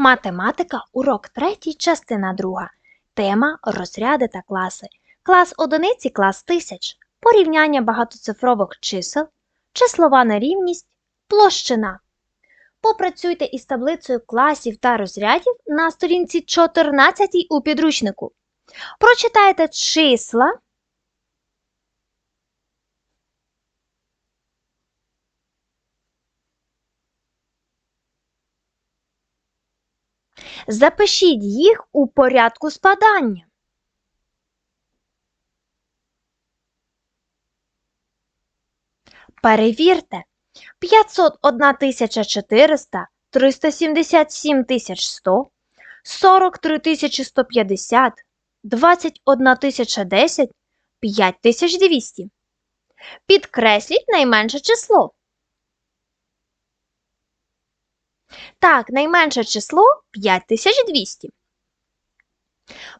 Математика, урок 3, частина 2. Тема розряди та класи. Клас одиниці, клас тисяч. Порівняння багатоцифрових чисел, числова нерівність, площина. Попрацюйте із таблицею класів та розрядів на сторінці 14 у підручнику. Прочитайте числа. Запишіть їх у порядку спадання. Перевірте. 501 400, 377 100, 43 150, 21 010, 5200. Підкресліть найменше число. Так, найменше число 5200.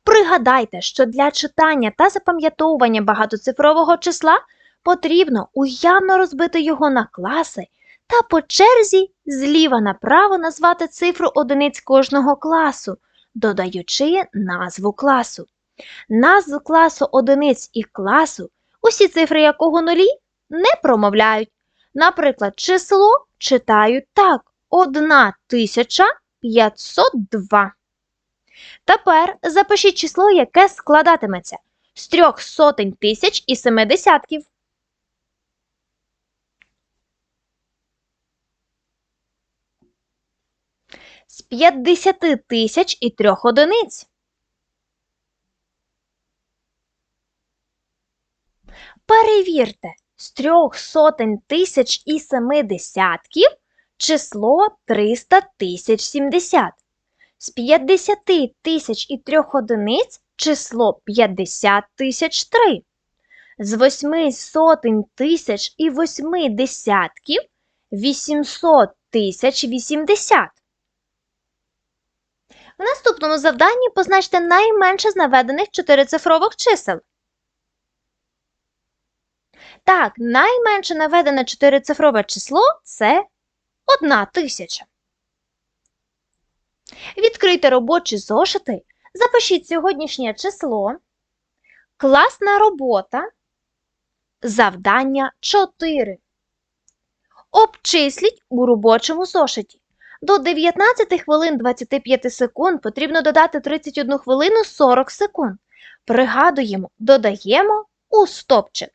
Пригадайте, що для читання та запам'ятовування багатоцифрового числа потрібно уявно розбити його на класи та по черзі зліва направо назвати цифру одиниць кожного класу, додаючи назву класу. Назву класу одиниць і класу, усі цифри якого нулі, не промовляють. Наприклад, число читають так. 1502. Тепер запишіть число, яке складатиметься з трьох сотень тисяч і семи десятків. З 50 тисяч і трьох одиниць. Перевірте, з трьох сотень тисяч і семи десятків число 300 тисяч 70. З 50 тисяч і трьох одиниць число 50 тисяч 3. З восьми сотень тисяч і восьми десятків 800 тисяч 80. В наступному завданні позначте найменше з наведених чотирицифрових чисел. Так, найменше наведене чотирицифрове число це Одна тисяча. Відкрийте робочі зошити. Запишіть сьогоднішнє число. Класна робота. Завдання 4. Обчисліть у робочому зошиті. До 19 хвилин 25 секунд потрібно додати 31 хвилину 40 секунд. Пригадуємо, додаємо у стопчик.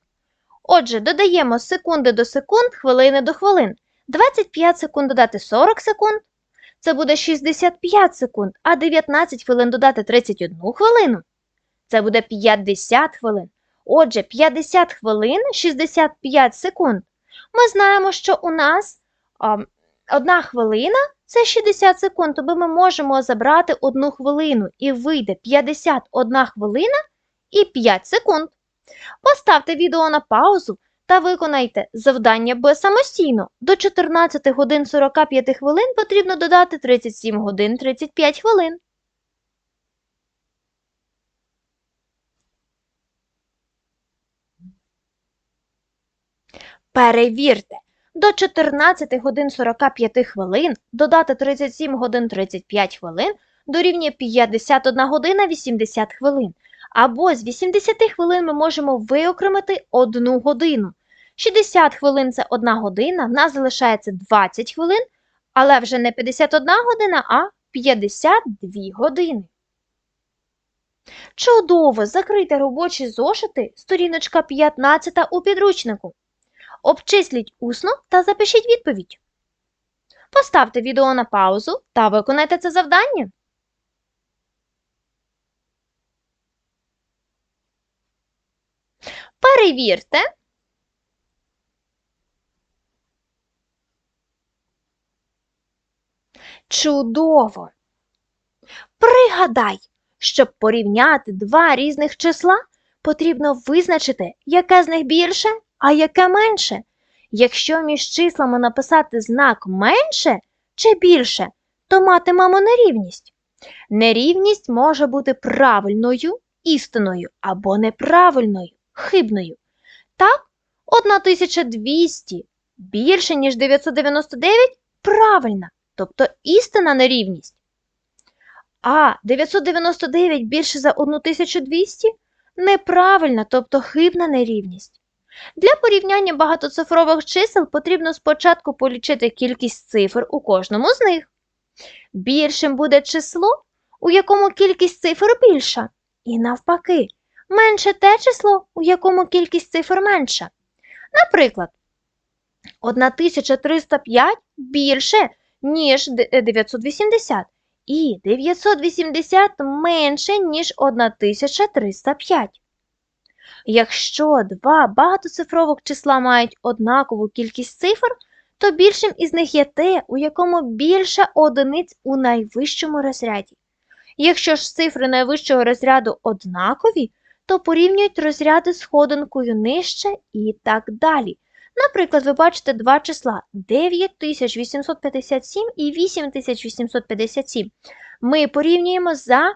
Отже, додаємо секунди до секунд, хвилини до хвилин. 25 секунд додати 40 секунд. Це буде 65 секунд, а 19 хвилин додати 31 хвилину. Це буде 50 хвилин. Отже, 50 хвилин 65 секунд. Ми знаємо, що у нас а, одна хвилина це 60 секунд, тобто ми можемо забрати одну хвилину і вийде 51 хвилина і 5 секунд. Поставте відео на паузу та виконайте завдання Б самостійно. До 14 годин 45 хвилин потрібно додати 37 годин 35 хвилин. Перевірте. До 14 годин 45 хвилин додати 37 годин 35 хвилин дорівнює 51 година 80 хвилин. Або з 80 хвилин ми можемо виокремити 1 годину. 60 хвилин це 1 година, в нас залишається 20 хвилин, але вже не 51 година, а 52 години. Чудово! Закрийте робочі зошити, сторіночка 15 у підручнику. Обчисліть усно та запишіть відповідь. Поставте відео на паузу та виконайте це завдання. Перевірте. Чудово! Пригадай, щоб порівняти два різних числа, потрібно визначити, яке з них більше, а яке менше. Якщо між числами написати знак менше чи більше, то матимемо нерівність. Нерівність може бути правильною, істинною або неправильною, хибною. Так, 1200 більше, ніж 999 правильна тобто істинна нерівність. А 999 більше за 1200? Неправильно, тобто хибна нерівність. Для порівняння багатоцифрових чисел потрібно спочатку полічити кількість цифр у кожному з них. Більшим буде число, у якому кількість цифр більша, і навпаки, менше те число, у якому кількість цифр менша. Наприклад, 1305 більше, ніж 980, і 980 менше, ніж 1305. Якщо два багатоцифрових числа мають однакову кількість цифр, то більшим із них є те, у якому більше одиниць у найвищому розряді. Якщо ж цифри найвищого розряду однакові, то порівнюють розряди сходинкою нижче і так далі. Наприклад, ви бачите два числа 9857 і 8857. Ми порівнюємо за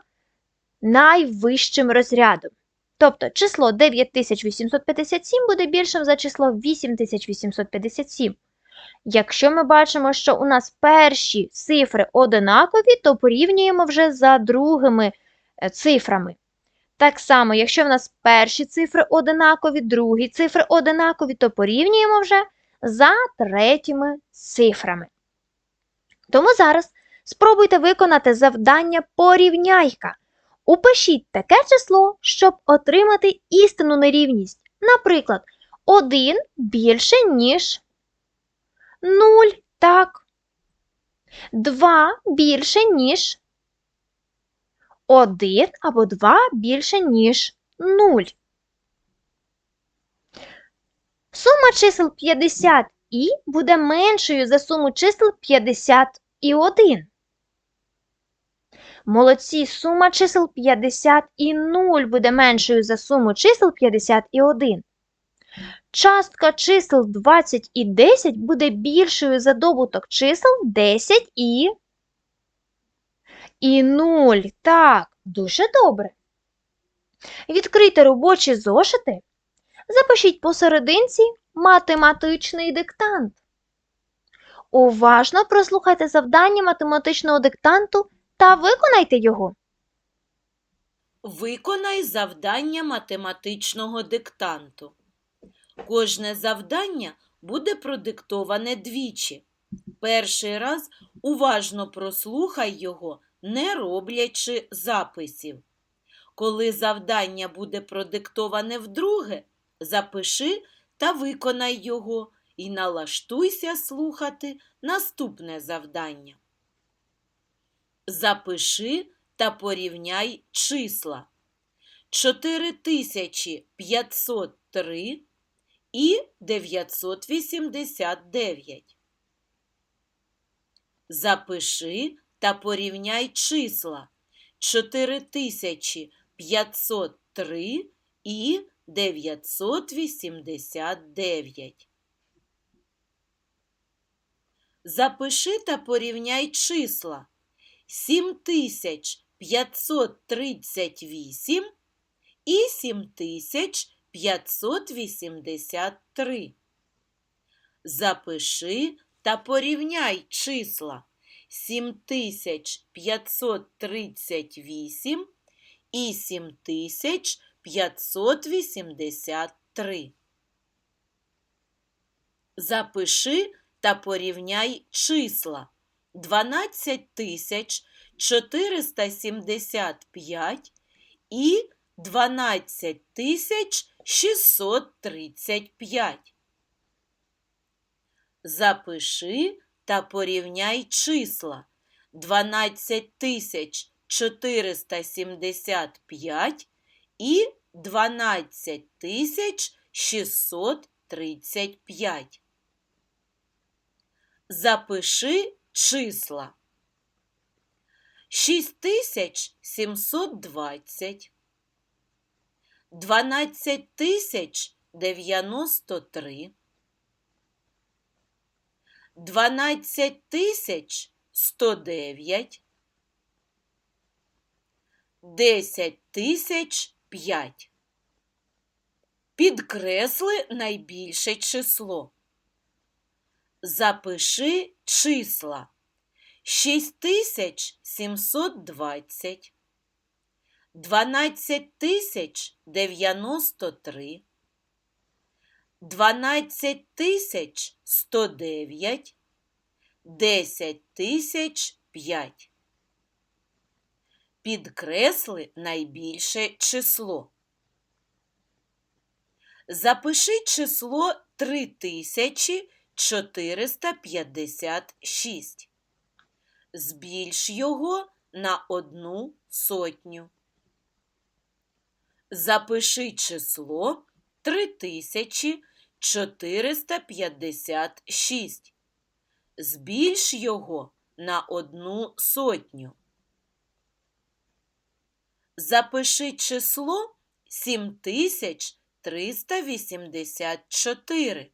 найвищим розрядом. Тобто число 9857 буде більшим за число 8857. Якщо ми бачимо, що у нас перші цифри одинакові, то порівнюємо вже за другими е, цифрами. Так само, якщо в нас перші цифри одинакові, другі цифри одинакові, то порівнюємо вже за третіми цифрами. Тому зараз спробуйте виконати завдання порівняйка. Упишіть таке число, щоб отримати істинну нерівність. Наприклад, 1 більше, ніж 0, так. 2 більше, ніж 1 або 2 більше, ніж 0. Сума чисел 50 і буде меншою за суму чисел 50 і 1. Молодці, сума чисел 50 і 0 буде меншою за суму чисел 50 і 1. Частка чисел 20 і 10 буде більшою за добуток чисел 10 і і 0. Так, дуже добре. Відкрийте робочі зошити. Запишіть посерединці математичний диктант. Уважно прослухайте завдання математичного диктанту та виконайте його. Виконай завдання математичного диктанту. Кожне завдання буде продиктоване двічі. Перший раз уважно прослухай його, не роблячи записів. Коли завдання буде продиктоване вдруге, запиши та виконай його і налаштуйся слухати наступне завдання. Запиши та порівняй числа 4503 і 989. Запиши та порівняй числа 4503 і 989. Запиши та порівняй числа 7538 і 7583. Запиши та порівняй числа 7538 і 7583. Запиши та порівняй числа 12475 і 12635. Запиши та порівняй числа. 12475 і 12635. Запиши числа. 6720, 12093, 12109, 10005. Підкресли найбільше число. Запиши числа 6720, 12093, 12109, 10005. Підкресли найбільше число. Запиши число 3456. Збільш його на одну сотню. Запиши число 3456. Збільш його на одну сотню. Запиши число 7384.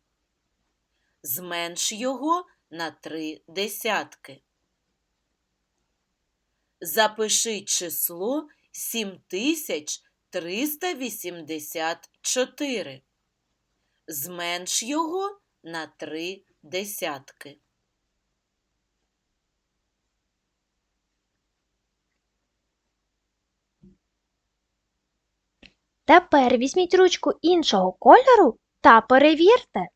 Зменш його на три десятки. Запиши число 7384. Зменш його на три десятки. Тепер візьміть ручку іншого кольору та перевірте.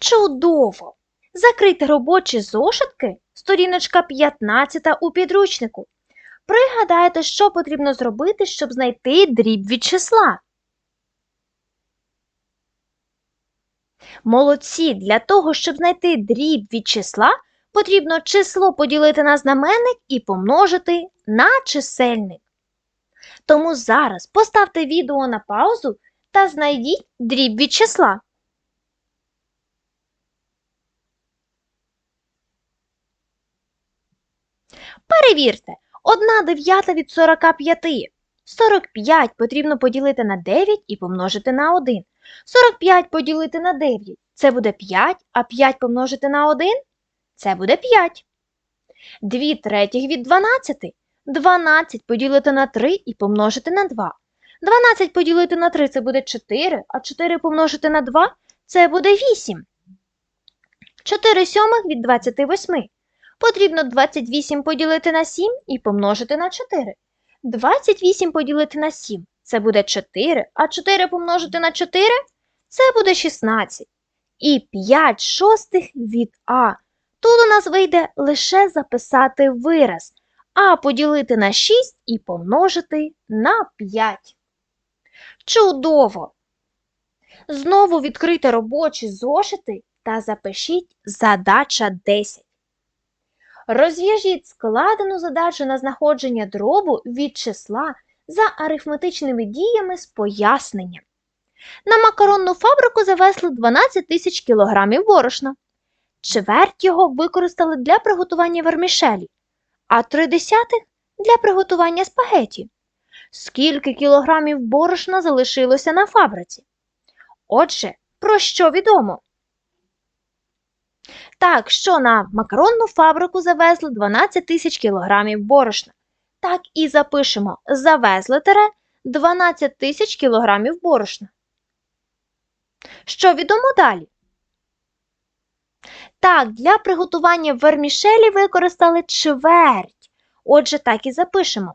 Чудово! Закрийте робочі зошитки, сторіночка 15 у підручнику. Пригадайте, що потрібно зробити, щоб знайти дріб від числа. Молодці, для того, щоб знайти дріб від числа, потрібно число поділити на знаменник і помножити на чисельник. Тому зараз поставте відео на паузу та знайдіть дріб від числа. Перевірте, 1 дев'ята від 45. 45 потрібно поділити на 9 і помножити на 1. 45 поділити на 9 – це буде 5, а 5 помножити на 1 – це буде 5. 2 третіх від 12. 12 поділити на 3 і помножити на 2. 12 поділити на 3 – це буде 4, а 4 помножити на 2 – це буде 8. 4 сьомих від 28. Потрібно 28 поділити на 7 і помножити на 4. 28 поділити на 7 – це буде 4, а 4 помножити на 4 – це буде 16. І 5 шостих від А. Тут у нас вийде лише записати вираз, а поділити на 6 і помножити на 5. Чудово! Знову відкрийте робочі зошити та запишіть задача 10. Розв'яжіть складену задачу на знаходження дробу від числа за арифметичними діями з поясненням. На макаронну фабрику завезли 12 тисяч кілограмів борошна. Чверть його використали для приготування вермішелі, а три десятих – для приготування спагеті. Скільки кілограмів борошна залишилося на фабриці? Отже, про що відомо? Так, що на макаронну фабрику завезли 12 тисяч кілограмів борошна. Так і запишемо завезли тере 12 тисяч кілограмів борошна. Що відомо далі? Так, для приготування вермішелі використали чверть. Отже, так і запишемо.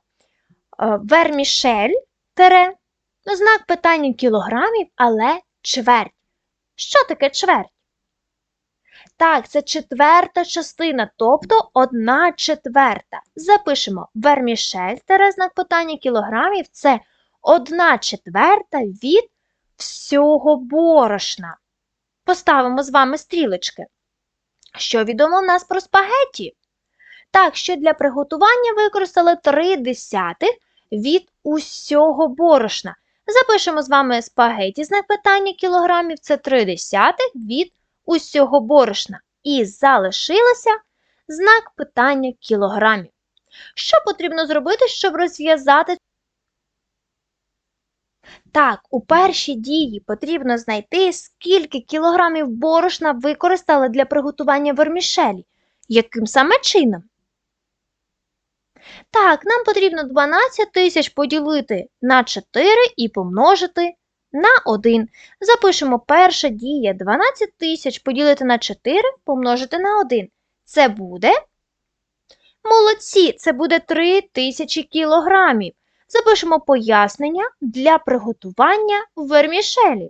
Е, Вермішель тере знак питання кілограмів, але чверть. Що таке чверть? Так, це четверта частина, тобто одна четверта. Запишемо вермішель, знак питання кілограмів це одна четверта від всього борошна. Поставимо з вами стрілочки. Що відомо в нас про спагетті? Так, що для приготування використали 3 десятих від усього борошна. Запишемо з вами спагеті знак питання кілограмів це 3 десятих від усього борошна. І залишилося знак питання кілограмів. Що потрібно зробити, щоб розв'язати? Так, у першій дії потрібно знайти, скільки кілограмів борошна використали для приготування вермішелі. Яким саме чином? Так, нам потрібно 12 тисяч поділити на 4 і помножити на 1. Запишемо перша дія 12 тисяч поділити на 4 помножити на 1. Це буде. Молодці, це буде 3 тисячі кілограмів. Запишемо пояснення для приготування вермішелі.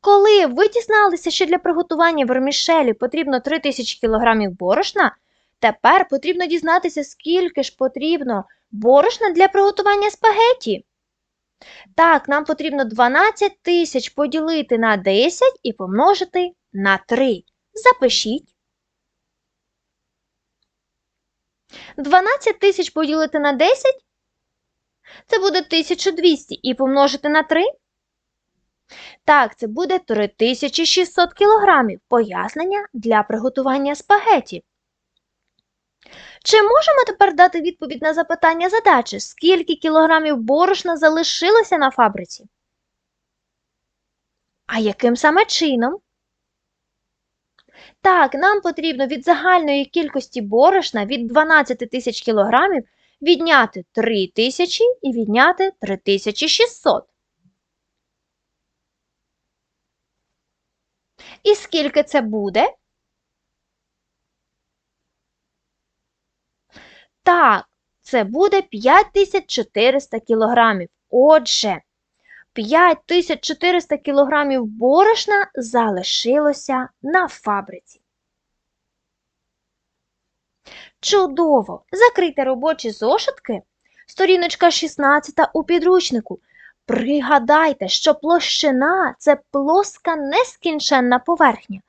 Коли ви дізналися, що для приготування вермішелі потрібно 3000 кг борошна, тепер потрібно дізнатися, скільки ж потрібно борошна для приготування спагеті. Так, нам потрібно 12 тисяч поділити на 10 і помножити на 3. Запишіть. 12 тисяч поділити на 10 це буде 1200 і помножити на 3. Так, це буде 3600 кілограмів. Пояснення для приготування спагеті. Чи можемо тепер дати відповідь на запитання задачі, скільки кілограмів борошна залишилося на фабриці? А яким саме чином? Так, нам потрібно від загальної кількості борошна від 12 тисяч кілограмів відняти 3 тисячі і відняти 3600. І скільки це буде? Так, це буде 5400 кілограмів. Отже, 5400 кілограмів борошна залишилося на фабриці. Чудово! Закрийте робочі зошитки. Сторіночка 16 у підручнику. Пригадайте, що площина це плоска нескінченна поверхня.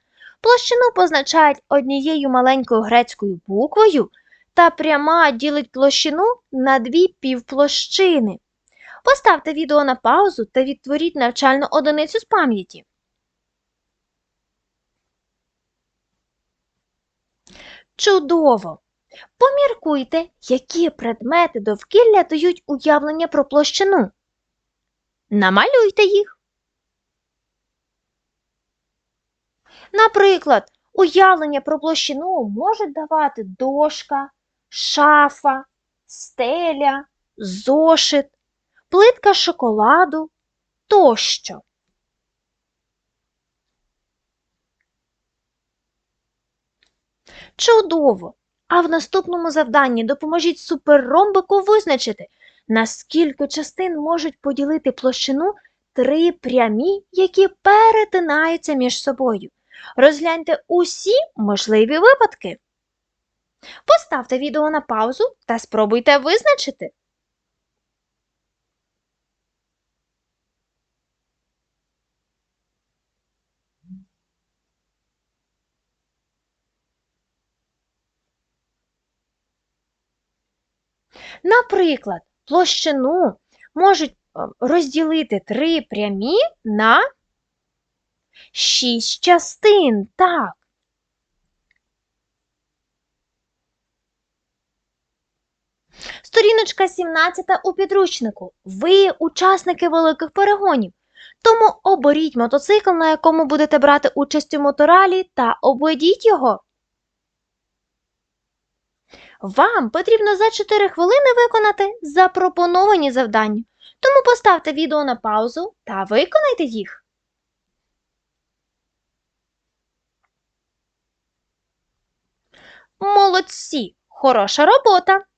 Площину позначають однією маленькою грецькою буквою, та пряма ділить площину на дві півплощини. Поставте відео на паузу та відтворіть навчальну одиницю з пам'яті. Чудово! Поміркуйте, які предмети довкілля дають уявлення про площину. Намалюйте їх. Наприклад, уявлення про площину можуть давати дошка, шафа, стеля, зошит, плитка шоколаду тощо. Чудово! А в наступному завданні допоможіть суперромбику визначити, наскільки частин можуть поділити площину три прямі, які перетинаються між собою. Розгляньте усі можливі випадки. Поставте відео на паузу та спробуйте визначити. Наприклад, площину можуть е, розділити три прямі на шість частин. Так. Сторіночка 17 у підручнику. Ви учасники великих перегонів. Тому оберіть мотоцикл, на якому будете брати участь у моторалі, та обведіть його. Вам потрібно за 4 хвилини виконати запропоновані завдання. Тому поставте відео на паузу та виконайте їх. Молодці! Хороша робота!